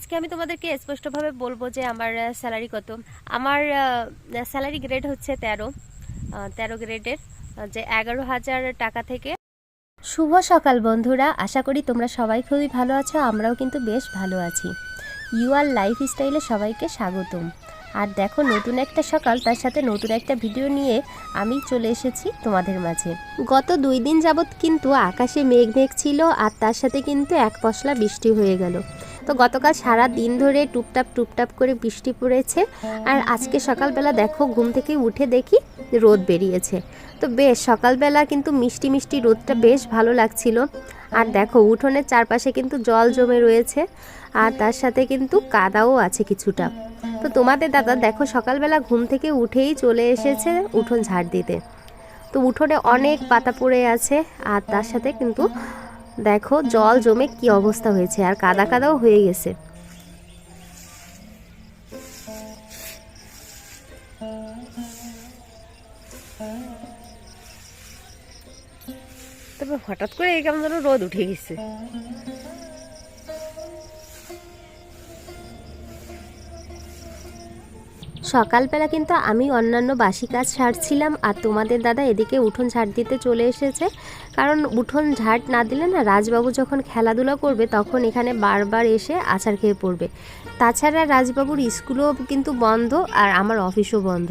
আজকে আমি তোমাদেরকে স্পষ্টভাবে বলব যে আমার স্যালারি কত। আমার স্যালারি গ্রেড হচ্ছে তেরো তেরো গ্রেডের যে এগারো হাজার টাকা থেকে। শুভ সকাল বন্ধুরা, আশা করি তোমরা সবাই খুবই ভালো আছো, আমরাও কিন্তু বেশ ভালো আছি। ইউ আর লাইফ স্টাইলে সবাইকে স্বাগতম। আর দেখো, নতুন একটা সকাল, তার সাথে নতুন একটা ভিডিও নিয়ে আমি চলে এসেছি তোমাদের মাঝে। গত দুই দিন যাবৎ কিন্তু আকাশে মেঘ মেঘ ছিল আর তার সাথে কিন্তু এক পশলা বৃষ্টি হয়ে গেল। তো গতকাল সারা দিন ধরে টুপটাপ টুপটাপ করে বৃষ্টি পড়েছে। আর আজকে সকালবেলা দেখো, ঘুম থেকে উঠে দেখি রোদ বেরিয়েছে। তো বেশ, সকালবেলা কিন্তু মিষ্টি মিষ্টি রোদটা বেশ ভালো লাগছিল। আর দেখো, উঠোনের চারপাশে কিন্তু জল জমে রয়েছে। আর তার সাথে কিন্তু কাদাও আছে কিছুটা। তো তোমাদের দাদা, দেখো, সকালবেলা ঘুম থেকে উঠেই চলে এসেছে উঠোন ঝাড় দিতে। তো উঠোনে অনেক পাতা পড়ে আছে। আর তার সাথে কিন্তু দেখো, জল জমে কি অবস্থা হয়েছে, আর কাদা কাদাও হয়ে গেছে। তবে হঠাৎ করে এই কেমন যেন রোদ উঠে গেছে। সকালবেলা কিন্তু আমি অন্যান্য বাসি কাজ সারছিলাম আর তোমাদের দাদা এদিকে উঠোন ঝাড় দিতে চলে এসেছে। কারণ উঠোন ঝাড় না দিলে না রাজবাবু যখন খেলাধুলা করবে তখন এখানে বারবার এসে আছাড় খেয়ে পড়বে। তাছাড়া রাজবাবুর স্কুলও কিন্তু বন্ধ আর আমার অফিসও বন্ধ।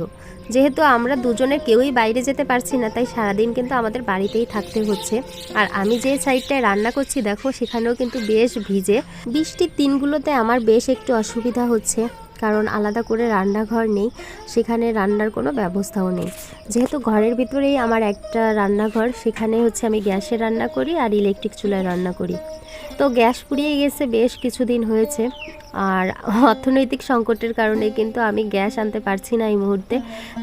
যেহেতু আমরা দুজনে কেউই বাইরে যেতে পারছি না, তাই সারাদিন কিন্তু আমাদের বাড়িতেই থাকতে হচ্ছে। আর আমি যে সাইডটায় রান্না করছি, দেখো সেখানেও কিন্তু বেশ ভিজে। বৃষ্টির দিনগুলোতে আমার বেশ একটু অসুবিধা হচ্ছে। কারণ আলাদা করে রান্নাঘর নেই, সেখানে রান্নার কোনো ব্যবস্থাও নেই। যেহেতু ঘরের ভিতরেই আমার একটা রান্নাঘর, সেখানে হচ্ছে আমি গ্যাসে রান্না করি আর ইলেকট্রিক চুলায় রান্না করি। তো গ্যাস পুড়িয়ে গেছে, বেশ কিছুদিন হয়েছে। আর অর্থনৈতিক সংকটের কারণে কিন্তু আমি গ্যাস আনতে পারছি না এই মুহূর্তে।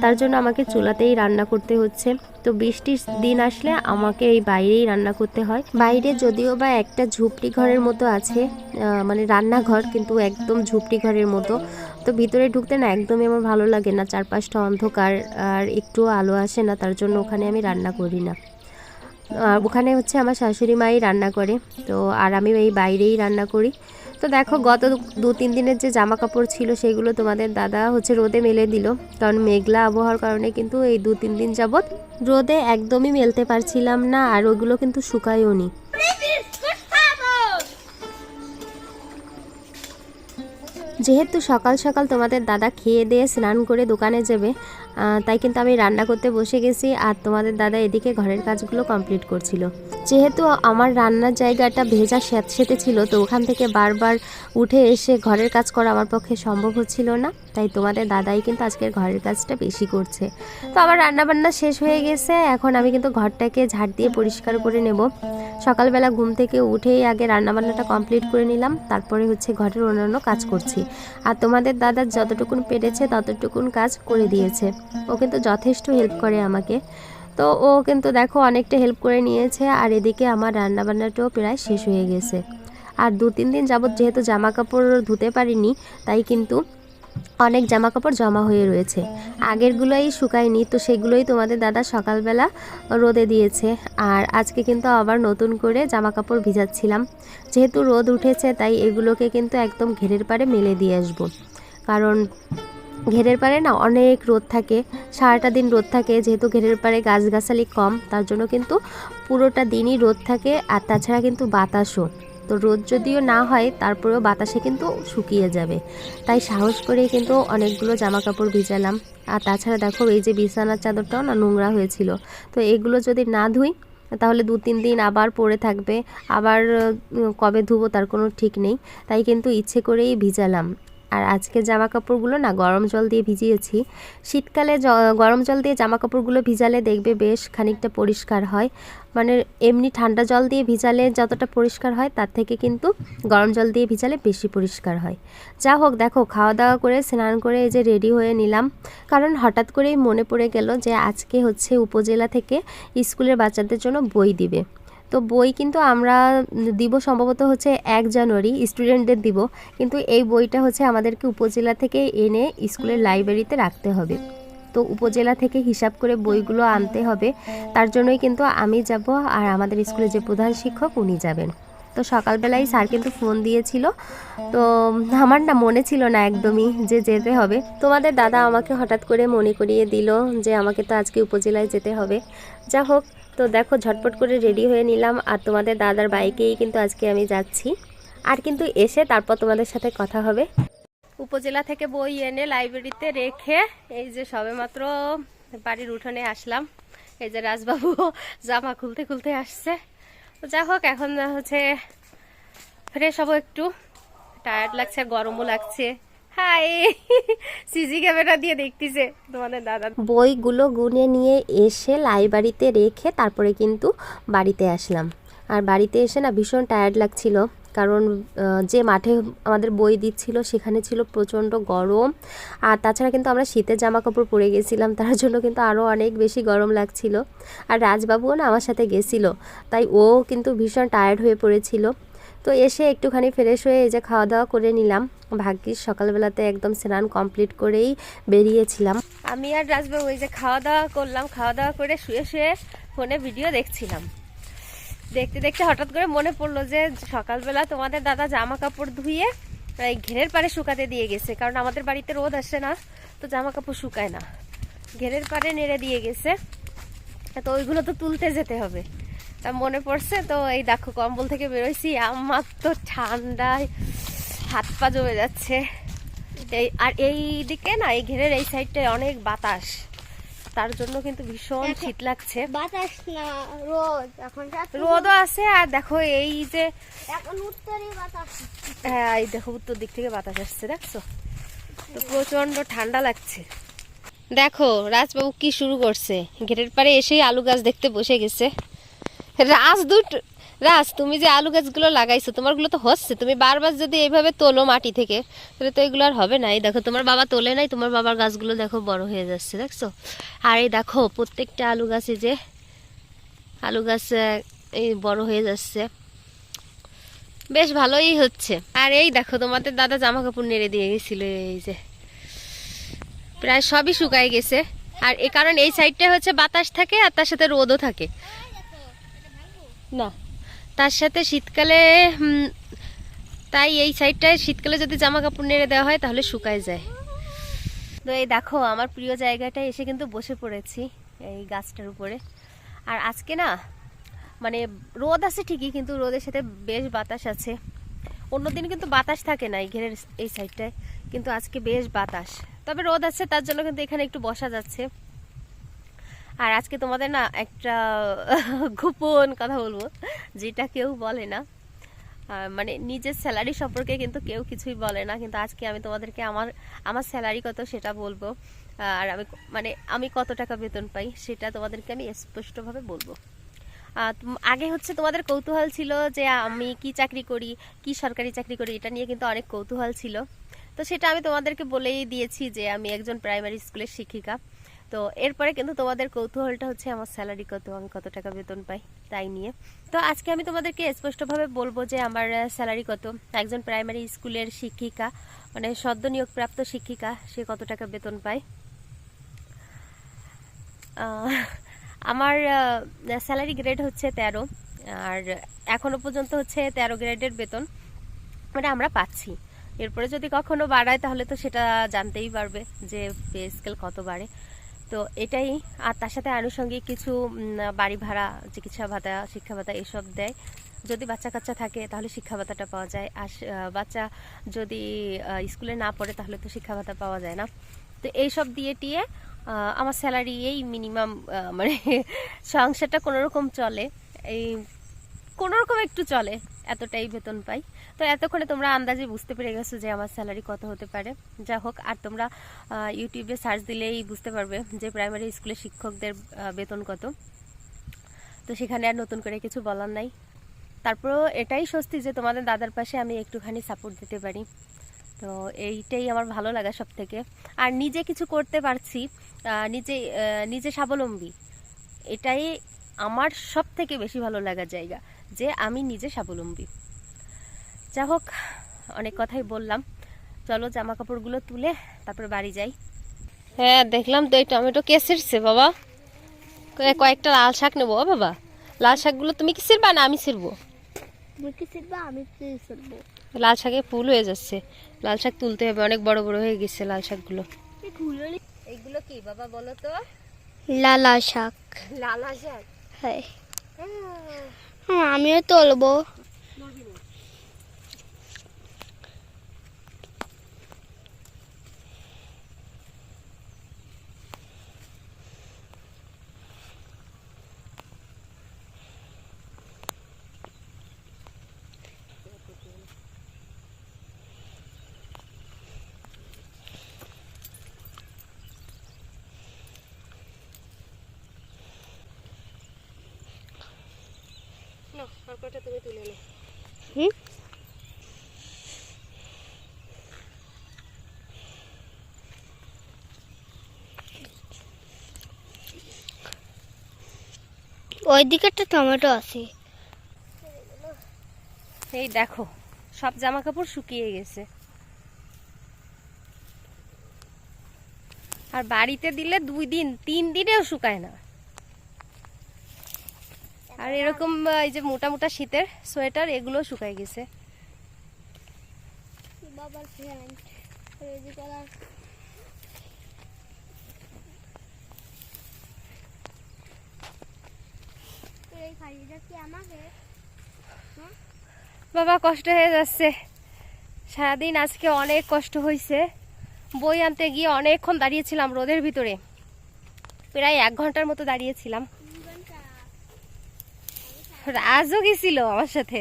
তার জন্য আমাকে চুলাতেই রান্না করতে হচ্ছে। তো বৃষ্টির দিন আসলে আমাকে এই বাইরেই রান্না করতে হয়। বাইরে যদিও বা একটা ঝুপড়ি ঘরের মতো আছে মানে রান্নাঘর কিন্তু একদম ঝুপড়ি ঘরের মতো। তো ভিতরে ঢুকতে না একদমই আমার ভালো লাগে না। চারপাশটা অন্ধকার আর একটু আলো আসে না, তার জন্য ওখানে আমি রান্না করি না। ওখানে হচ্ছে আমার শাশুড়ি মাই রান্না করে। তো আর আমি এই বাইরেই রান্না করি। তো দেখো গত দু তিন দিনের যে জামা কাপড় ছিল সেগুলো তোমাদের দাদা হচ্ছে রোদে মেলে দিল। কারণ মেঘলা আবহাওয়ার কারণে কিন্তু এই দু তিন দিন যাবৎ রোদে একদমই মেলতে পারছিলাম না, আর ওগুলো কিন্তু শুকায়ও নি যেহেতু সকাল সকাল তোমাদের দাদা খেয়ে দিয়ে স্নান করে দোকানে যাবে তাই কিন্তু আমি রান্না করতে বসে গেছি আর তোমাদের দাদা এদিকে ঘরের কাজগুলো কমপ্লিট করছিল। যেহেতু আমার রান্নার জায়গাটা ভেজা স্যাঁতসেঁতে ছিল, তো ওখান থেকে বারবার উঠে এসে ঘরের কাজ করা আমার পক্ষে সম্ভব হচ্ছিল না, তাই তোমাদের দাদাই কিন্তু আজকের ঘরের কাজটা বেশি করছে। তো আমার রান্নাবান্না শেষ হয়ে গেছে, এখন আমি কিন্তু ঘরটাকে ঝাড় দিয়ে পরিষ্কার করে নেব। সকালবেলা ঘুম থেকে উঠেই আগে রান্নাবান্নাটা কমপ্লিট করে নিলাম, তারপরে হচ্ছে ঘরের অন্যান্য কাজ করছি। আর তোমাদের দাদা যতটুকুন পেরেছে ততটুকুন কাজ করে দিয়েছে। ও কিন্তু যথেষ্ট হেল্প করে আমাকে। তো ও কিন্তু দেখো অনেকটা হেল্প করে নিয়েছে, আর এদিকে আমার রান্নাবান্নাটাও প্রায় শেষ হয়ে গেছে। আর দু তিন দিন যাবত যেহেতু জামা কাপড় ধুতে পারিনি, তাই কিন্তু অনেক জামা কাপড় জমা হয়ে রয়েছে। আগেরগুলোই শুকায়নি, তো সেগুলোই তোমাদের দাদা সকালবেলা রোদে দিয়েছে। আর আজকে কিন্তু আবার নতুন করে জামা কাপড় ভিজাচ্ছিলাম। যেহেতু রোদ উঠেছে, তাই এগুলোকে কিন্তু একদম ঘেরের পাড়ে মেলে দিয়ে আসব। কারণ ঘেরের পাড়ে না অনেক রোদ থাকে, সারাটা দিন রোদ থাকে, যেহেতু ঘেরের পাড়ে গাছগাছালি কম, তার জন্য কিন্তু পুরোটা দিনই রোদ থাকে, আর তাছাড়া কিন্তু বাতাসও। তো রোদ যদিও না হয়, তারপরেও বাতাসে কিন্তু শুকিয়ে যাবে। তাই সাহস করে কিন্তু অনেকগুলো জামা কাপড় ভিজালাম। আর তাছাড়া দেখো, এই যে বিছানার চাদরটাও না নোংরা হয়েছিল। তো এগুলো যদি না ধুই, তাহলে দু তিন দিন আবার পড়ে থাকবে। আবার কবে ধুবো তার কোনো ঠিক নেই। তাই কিন্তু ইচ্ছে করেই ভিজালাম। আর আজকে জামা কাপড়গুলো না গরম জল দিয়ে ভিজিয়েছি। শীতকালে গরম জল দিয়ে জামা কাপড়গুলো ভিজালে দেখবে বেশ খানিকটা পরিষ্কার হয়। মানে এমনি ঠান্ডা জল দিয়ে ভিজালে যতটা পরিষ্কার হয় তার থেকে কিন্তু গরম জল দিয়ে ভিজালে বেশি পরিষ্কার হয়। যা হোক, দেখো খাওয়া দাওয়া করে, স্নান করে এই যে রেডি হয়ে নিলাম। কারণ হঠাৎ করেই মনে পড়ে গেল যে আজকে হচ্ছে উপজেলা থেকে স্কুলের বাচ্চাদের জন্য বই দিবে। তো বই কিন্তু আমরা দিব সম্ভবত হচ্ছে এক জানুয়ারি স্টুডেন্টদের দিব। কিন্তু এই বইটা হচ্ছে আমাদেরকে উপজেলা থেকে এনে স্কুলের লাইব্রেরিতে রাখতে হবে। তো উপজেলা থেকে হিসাব করে বইগুলো আনতে হবে। তার জন্যই কিন্তু আমি যাব আর আমাদের স্কুলে যে প্রধান শিক্ষক উনি যাবেন। তো সকালবেলায় স্যার কিন্তু ফোন দিয়েছিল। তো আমার না মনে ছিল না একদমই যে যেতে হবে। তোমাদের দাদা আমাকে হঠাৎ করে মনে করিয়ে দিল যে আমাকে তো আজকে উপজেলায় যেতে হবে। যা হোক তো দেখো, ঝটপট করে রেডি হয়ে নিলাম। আর তোমাদের দাদার বাইকেই কিন্তু আজকে আমি যাচ্ছি। আর কিন্তু এসে তারপর তোমাদের সাথে কথা হবে। উপজেলা থেকে বই এনে লাইব্রেরিতে রেখে এই যে সবেমাত্র বাড়ির উঠোনে আসলাম। এই যে রাজবাবু জামা খুলতে খুলতে আসছে। যা হোক, এখন হচ্ছে ফ্রেশ হব একটু। টায়ার্ড লাগছে, গরমও লাগছে। হাই। সিজি ক্যামেরা দিয়ে দেখতেছে দাদা। বইগুলো গুনে নিয়ে এসে লাইব্রেরিতে রেখে তারপরে কিন্তু বাড়িতে আসলাম। আর বাড়িতে এসে না ভীষণ টায়ার্ড লাগছিল। কারণ যে মাঠে আমাদের বই দিচ্ছিল সেখানে ছিল প্রচণ্ড গরম। আর তাছাড়া কিন্তু আমরা শীতের জামা কাপড় পরে গেছিলাম, তার জন্য কিন্তু আরও অনেক বেশি গরম লাগছিল। আর রাজবাবুও না আমার সাথে গেছিল, তাই ও কিন্তু ভীষণ টায়ার্ড হয়ে পড়েছিল। তো এসে একটুখানি ফ্রেশ হয়ে এই যে খাওয়া দাওয়া করে নিলাম। ভাগ্যিস সকালবেলাতে একদম স্নান কমপ্লিট করেই বেরিয়েছিলাম। আমি আর রাজবাবু ওই যে খাওয়া দাওয়া করলাম খাওয়া দাওয়া করে শুয়ে শুয়ে ফোনে ভিডিও দেখছিলাম। দেখতে দেখতে হঠাৎ করে মনে পড়ল যে সকালবেলা তোমাদের দাদা জামা কাপড় ধুয়ে ঘেরের পাড়ে শুকাতে দিয়ে গেছে, কারণ আমাদের বাড়িতে রোদ আসে না, তো জামা কাপড় শুকায় না। ঘেরের পাড়ে নেড়ে দিয়ে গেছে, তো ওইগুলো তো তুলতে যেতে হবে। তা মনে পড়ছে। তো এই দেখো কম্বল থেকে বেরোইছি। আমার তো ঠান্ডায় হাত পা জমে যাচ্ছে। এই আর এই দিকে না এই ঘেরের এই সাইডটায় অনেক বাতাস। তার জন্য কিন্তু ভীষণ শীত লাগছে। বাতাস না রোদ। এখন রোদও আছে আর দেখো এই যে এখন উত্তরে বাতাস হ্যাঁ এই দেখো উত্তর দিক থেকে বাতাস আসছে দেখছ? তো প্রচণ্ড ঠান্ডা লাগছে। দেখো রাজবাবু কি শুরু করছে? গেটের পারে এসেই আলু গাছ দেখতে বসে গেছে। রাজ দুট রাজ, তুমি যে আলু গাছগুলো লাগাইছো, তোমারগুলো তো হচ্ছে। তুমি বারবার যদি এইভাবে তোলো মাটি থেকে, তাহলে তো এগুলো আর হবে না। এই দেখো, তোমার বাবা তোলে নাই, তোমার বাবার গাছগুলো দেখো বড় হয়ে যাচ্ছে, দেখছ? আর এই দেখো, প্রত্যেকটা আলু গাছে যে আলু গাছ এই বড় হয়ে যাচ্ছে। বেশ ভালোই হচ্ছে। আর এই দেখো, তোমাদের দাদা জামা কাপড় নেড়ে দিয়ে গেছিল, এই যে। প্রায় সবই শুকায় গেছে। আর এ কারণ এই সাইডটা হচ্ছে বাতাস থাকে, আর তার সাথে রোদও থাকে। না, তার সাথে শীতকালে তাই এই সাইডটায় শীতকালে যদি জামা কাপড় নেড়ে দেওয়া হয়, তাহলে শুকায় যায়। তো এই দেখো, আমার প্রিয় জায়গাটায় এসে কিন্তু বসে পড়েছি এই গাছটার উপরে। আর আজকে না মানে রোদ আছে ঠিকই, কিন্তু রোদের সাথে বেশ বাতাস আছে। অন্যদিন কিন্তু বাতাস থাকে না এই ঘেরের এই সাইডটায় কিন্তু আজকে বেশ বাতাস। তবে রোদ আছে, তার জন্য কিন্তু এখানে একটু বসা যাচ্ছে। আর আজকে তোমাদের না একটা গোপন কথা বলব, যেটা কেউ বলে না। মানে নিজের স্যালারি সম্পর্কে কিন্তু কেউ কিছুই বলে না, কিন্তু আজকে আমি তোমাদেরকে আমার আমার স্যালারি কত সেটা বলব। আর আমি মানে আমি কত টাকা বেতন পাই সেটা তোমাদেরকে আমি স্পষ্টভাবে বলব। আগে হচ্ছে তোমাদের কৌতূহল ছিল যে আমি কি চাকরি করি, কি সরকারি চাকরি করি, এটা নিয়ে কিন্তু অনেক কৌতূহল ছিল। তো সেটা আমি তোমাদেরকে বলেই দিয়েছি যে আমি একজন প্রাইমারি স্কুলের শিক্ষিকা। তো এরপরে কিন্তু তোমাদের কৌতূহলটা হচ্ছে আমার স্যালারি কত, আমি কত টাকা বেতন পাই, তাই নিয়ে। তো আজকে আমি তোমাদেরকে স্পষ্টভাবে বলব যে আমার স্যালারি কত। একজন প্রাইমারি স্কুলের শিক্ষিকা মানে সদ্য নিয়োগপ্রাপ্ত শিক্ষিকা, সে কত টাকা বেতন পায়। আমার স্যালারি গ্রেড হচ্ছে তেরো, আর এখনও পর্যন্ত হচ্ছে তেরো গ্রেডের বেতন। মানে আমরা পাচ্ছি। এরপরে যদি কখনো বাড়ায় তাহলে তো সেটা জানতেই পারবে যে পে স্কেল কত বাড়ে। তো এটাই, আর তার সাথে আনুষঙ্গিক কিছু বাড়ি ভাড়া, চিকিৎসা ভাতা, শিক্ষা ভাতা এসব দেয়। যদি বাচ্চা কাচ্চা থাকে, তাহলে শিক্ষা ভাতাটা পাওয়া যায়। আর বাচ্চা যদি স্কুলে না পড়ে, তাহলে তো শিক্ষা ভাতা পাওয়া যায় না। তো এইসব দিয়ে টিয়ে আমার স্যালারি এই মিনিমাম মানে সংসারটা কোনো রকম চলে। এই, কোনোরকম একটু চলে। এতটাই বেতন পাই। তো এতক্ষণে তোমরা আন্দাজে বুঝতে পেরে গেছো যে আমার স্যালারি কত হতে পারে। যা হোক, আর তোমরা ইউটিউবে সার্চ দিলেই বুঝতে পারবে যে প্রাইমারি স্কুলের শিক্ষকদের বেতন কত। তো সেখানে আর নতুন করে কিছু বলার নাই। তারপরেও এটাই স্বস্তি যে তোমাদের দাদার পাশে আমি একটুখানি সাপোর্ট দিতে পারি। তো এইটাই আমার ভালো লাগা সব থেকে আর নিজে কিছু করতে পারছি নিজে নিজে স্বাবলম্বী, এটাই আমার সব থেকে বেশি ভালো লাগার জায়গা। যে আমি নিজে স্বাবলম্বী। যা হোক অনেক কথাই বললাম। চলো জামা কাপড়গুলো তুলে তারপরে বাড়ি যাই। হ্যাঁ দেখলাম তো এই টমেটো কে ছিঁড়ছে বাবা। কয়েকটা লাল শাক নেব ও বাবা। লাল শাকগুলো তুমি কি ছিড়বা না আমি ছিড়বো? লাল শাকে ফুল হয়ে যাচ্ছে। লাল শাক তুলতে হবে অনেক বড় বড় হয়ে গেছে লাল শাকগুলো। এইগুলো কি বাবা বলো তো? লালা শাক। লালা শাক? হ্যাঁ। হ্যাঁ। আমিও তুলবো। তুমি তুলে নো হুম ওই দিকে একটা টমেটো আছে। এই দেখো সব জামা কাপড় শুকিয়ে গেছে। আর বাড়িতে দিলে দুই দিন তিন দিনেও শুকায় না। আর এরকম এই যে মোটা মোটা শীতের সোয়েটার এগুলো শুকায় গেছে। বাবার আমাকে বাবা কষ্ট হয়ে যাচ্ছে। সারাদিন আজকে অনেক কষ্ট হয়েছে বই আনতে গিয়ে অনেকক্ষণ দাঁড়িয়েছিলাম রোদের ভিতরে। প্রায় এক ঘণ্টার মতো দাঁড়িয়েছিলাম। রাজও গেছিল আমার সাথে।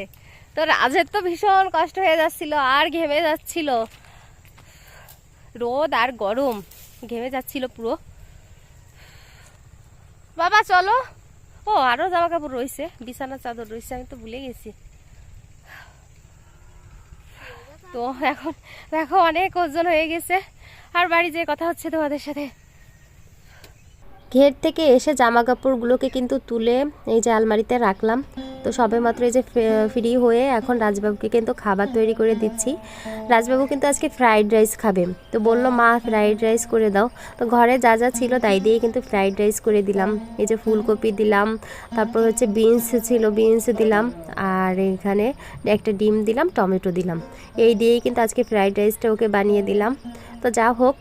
তো রাজের তো ভীষণ কষ্ট হয়ে যাচ্ছিল, আর ঘেমে যাচ্ছিল। রোদ আর গরম, ঘেমে যাচ্ছিল পুরো। বাবা, চলো। ও, আরও জামা কাপড় রয়েছে বিছানা চাদর রয়েছে, আমি তো ভুলে গেছি। তো এখন, দেখো অনেক ওজন হয়ে গেছে। আর বাড়ি যেয়ে কথা হচ্ছে তোমাদের সাথে। ঘের থেকে এসে জামা কাপড়গুলোকে কিন্তু তুলে এই যে আলমারিতে রাখলাম। তো সবে মাত্র এই যে ফ্রি হয়ে এখন রাজবাবুকে কিন্তু খাবার তৈরি করে দিচ্ছি। রাজবাবু কিন্তু আজকে ফ্রাইড রাইস খাবে। তো বলল, মা, ফ্রাইড রাইস করে দাও। তো ঘরে যা যা ছিল তাই দিয়ে কিন্তু ফ্রাইড রাইস করে দিলাম। এই যে ফুলকপি দিলাম, তারপর হচ্ছে বিনস ছিল, বিনস দিলাম, আর এখানে একটা ডিম দিলাম, টমেটো দিলাম। এই দিয়েই কিন্তু আজকে ফ্রাইড রাইসটা ওকে বানিয়ে দিলাম। তো যা হোক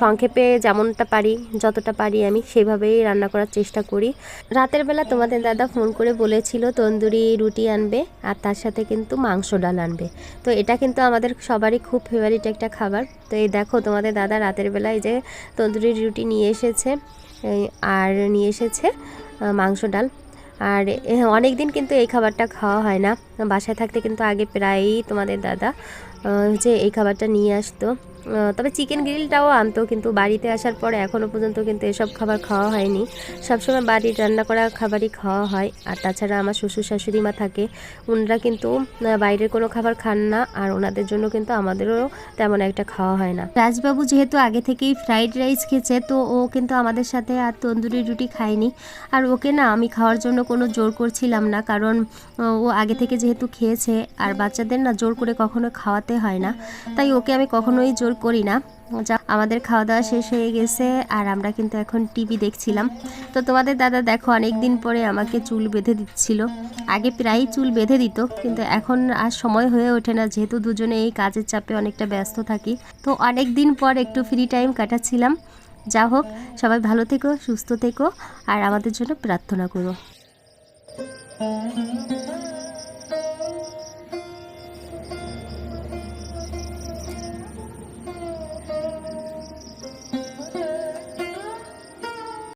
সংক্ষেপে যেমনটা পারি, যতটা পারি আমি সেভাবেই রান্না করার চেষ্টা করি। রাতের বেলা তোমাদের দাদা ফোন করে বলেছিল তন্দুরি রুটি আনবে আর তার সাথে কিন্তু মাংস ডাল আনবে। তো এটা কিন্তু আমাদের সবারই খুব ফেভারিট একটা খাবার। তো এই দেখো, তোমাদের দাদা রাতের বেলা এই যে তন্দুরি রুটি নিয়ে এসেছে আর নিয়ে এসেছে মাংস ডাল। আর অনেক দিন কিন্তু এই খাবারটা খাওয়া হয় না। বাসায় থাকতে কিন্তু আগে প্রায়ই তোমাদের দাদা যে এই খাবারটা নিয়ে আসতো। তবে চিকেন গ্রিলটাও আনতো, কিন্তু বাড়িতে আসার পরে এখনও পর্যন্ত কিন্তু এসব খাবার খাওয়া হয়নি। সবসময় বাড়ির রান্না করা খাবারই খাওয়া হয়। আর তাছাড়া আমার শ্বশুর শাশুড়ি মা থাকে ওনারা কিন্তু বাইরের কোনো খাবার খান না, আর ওনাদের জন্য কিন্তু আমাদেরও তেমন একটা খাওয়া হয় না। রাজবাবু যেহেতু আগে থেকেই ফ্রাইড রাইস খেয়েছে, তো ও কিন্তু আমাদের সাথে আর তন্দুরি রুটি খায়নি। আর ওকে না আমি খাওয়ার জন্য কোনো জোর করছিলাম না, কারণ ও আগে থেকে যেহেতু খেয়েছে, আর বাচ্চাদের না জোর করে কখনো খাওয়াতে হয় না। তাই ওকে আমি কখনোই জোর করি না। যা, আমাদের খাওয়া দাওয়া শেষ হয়ে গেছে আর আমরা কিন্তু এখন টিভি দেখছিলাম। তো তোমাদের দাদা দেখো অনেক দিন পরে আমাকে চুল বেঁধে দিচ্ছিল। আগে প্রায়ই চুল বেঁধে দিত, কিন্তু এখন আর সময় হয়ে ওঠে না, যেহেতু দুজনে এই কাজের চাপে অনেকটা ব্যস্ত থাকি। তো অনেক দিন পর একটু ফ্রি টাইম কাটাচ্ছিলাম। যা হোক, সবাই ভালো থেকো, সুস্থ থেকো, আর আমাদের জন্য প্রার্থনা করো।